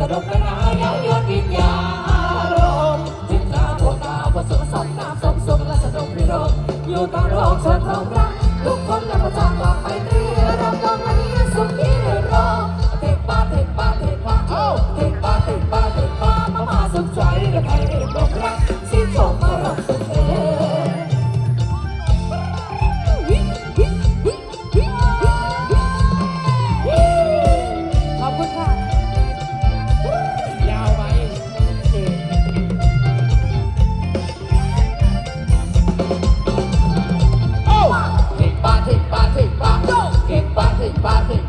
สนุกสนานเย้อยนวิญญาณรมจิตนาโคตาผสมสมน้ำสมสมและสนุกวิรมอยู่ตามโลกชนของรัก pase